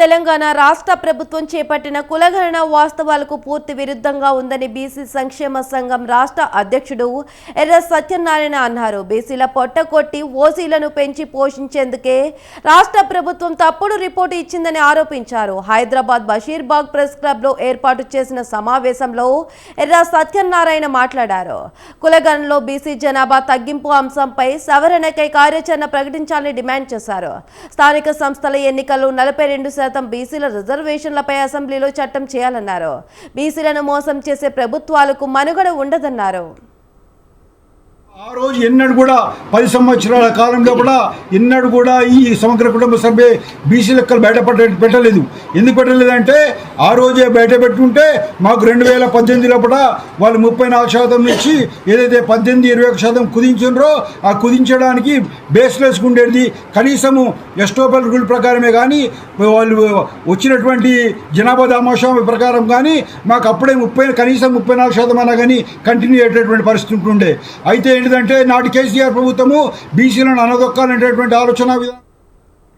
తెలంగాణ రాష్ట్ర ప్రభుత్వం చేపట్టిన కులగణన వాస్తవాలకు పూర్తి విరుద్ధంగా ఉందని బీసీ సంక్షేమ సంఘం రాష్ట్ర అధ్యక్షుడు ఎర్ర సత్యనారాయణ అన్నారు. బీసీల పొట్ట కొట్టి ఓసీలను పెంచి పోషించేందుకే రాష్ట్ర ప్రభుత్వం తప్పుడు రిపోర్టు ఇచ్చిందని ఆరోపించారు. హైదరాబాద్ బషీర్బాగ్ ప్రెస్ క్లబ్లో ఏర్పాటు చేసిన సమావేశంలో ఎర్ర సత్యనారాయణ మాట్లాడారు. కులగణలో బీసీ జనాభా తగ్గింపు అంశంపై సవరణకై కార్యాచరణ ప్రకటించాలని డిమాండ్ చేశారు. స్థానిక సంస్థల ఎన్నికలు నలభై రెండు శాతం బీసీల రిజర్వేషన్లపై అసెంబ్లీలో చట్టం చేయాలన్నారు. బీసీలను మోసం చేసే ప్రభుత్వాలకు మనుగడ ఉండదన్నారు. ఆ రోజు ఎన్నడూ కూడా పది సంవత్సరాల కాలంలో కూడా ఎన్నడూ కూడా ఈ సమగ్ర కుటుంబ సభ్య బీసీ లెక్కలు బయట పెట్టలేదు. ఎందుకు పెట్టలేదంటే ఆ రోజే బయట పెట్టుకుంటే మాకు రెండు వేల పద్దెనిమిదిలో కూడా వాళ్ళు ముప్పై నాలుగు శాతం నుంచి ఏదైతే పద్దెనిమిది ఇరవై ఒక శాతం కుదించారో ఆ కుదించడానికి బేస్ ఉండేది కనీసము ఎస్టోపల్ రూల్ ప్రకారమే కానీ వాళ్ళు వచ్చినటువంటి జనాభా దామాషం ప్రకారం కానీ మాకు అప్పుడే ముప్పై కనీసం ముప్పై నాలుగు శాతం అన్నా కానీ కంటిన్యూ అయ్యేటటువంటి పరిస్థితి ఉంటుండే. అయితే ఏంటిదంటే నాటి కేసీఆర్ ప్రభుత్వము బీసీలను అనదొక్కాలనేటటువంటి ఆలోచన విధానం.